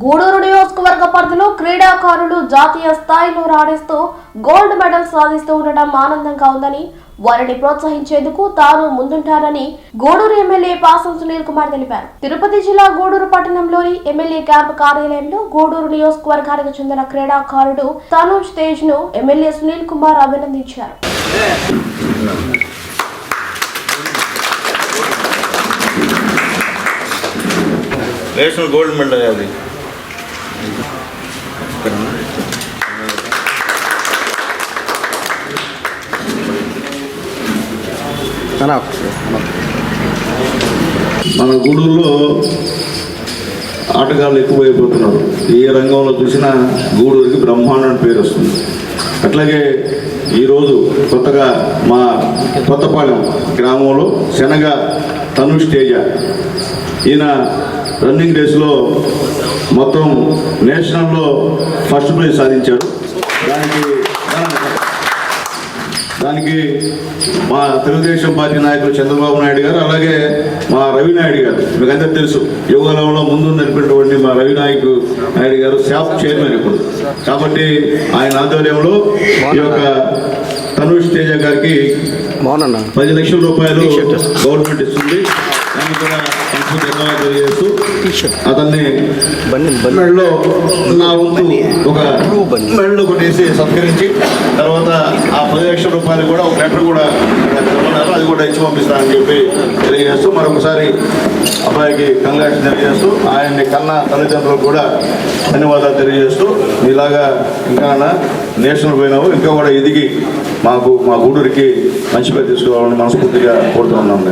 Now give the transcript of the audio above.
గూడూరు నియోజకవర్గ పరిధిలో క్రీడాకారులు జాతీయ స్థాయిలో రాణిస్తూ గోల్డ్ మెడల్ సాధిస్తూ ఉండడం ఆనందంగా ఉందని వారిని ప్రోత్సహించేందుకు తాను ముందుంటానని గూడూరు ఎమ్మెల్యే పాసం సునీల్ కుమార్ తెలిపారు. తిరుపతి జిల్లా గూడూరు పట్టణంలోని ఎమ్మెల్యే క్యాంప్ కార్యాలయంలో గూడూరు నియోజకవర్గానికి చెందిన క్రీడాకారుడు తనూజ్ తేజ్ను ఎమ్మెల్యే సునీల్ కుమార్ అభినందించారు. నేషనల్ గోల్డ్ మెడల్ అది. మన గూడూరులో ఆటగాళ్ళు ఎక్కువైపోతున్నారు. ఏ రంగంలో చూసినా గూడూరుకి బ్రహ్మాండం అని పేరు వస్తుంది. అట్లాగే ఈరోజు కొత్తగా మా కొత్తపాలెం గ్రామంలో శనగ తనుష్ తేజ. ఈయన రన్నింగ్ రేస్లో మొత్తం నేషనల్లో ఫస్ట్ ప్రైజ్ సాధించాడు. దానికి దానికి మా తెలుగుదేశం పార్టీ నాయకులు చంద్రబాబు నాయుడు గారు అలాగే మా రవి నాయుడు గారు. మీకందరూ తెలుసు యువకాలంలో ముందు నడిపినటువంటి మా రవి నాయకు నాయుడు గారు శాప్ చైర్మన్ ఇప్పుడు. కాబట్టి ఆయన ఆధ్వర్యంలో ఈ యొక్క తనుష్ తేజ గారికి పది లక్షల రూపాయలు గవర్నమెంట్ ఇస్తుంది. దాన్ని కూడా తెలియజేస్తూ అతన్ని మెడలో నా వంతు ఒక మెడలో కొట్టేసి సత్కరించి తర్వాత ఆ పది లక్షల రూపాయలు కూడా ఒక లెటర్ కూడా అది కూడా ఇచ్చి పంపిస్తానని చెప్పి తెలియజేస్తూ మరొకసారి అబ్బాయికి కంగ్రాట్స్ తెలియజేస్తూ ఆయన్ని కన్నా తల్లిదండ్రులకు కూడా ధన్యవాదాలు తెలియజేస్తూ ఇలాగా ఇంకా నేషనల్ పోయినావు ఇంకా కూడా ఎదిగి మాకు మా గూడూరికి మంచి పేరు తీసుకురావాలని మనస్ఫూర్తిగా కోరుతున్నాం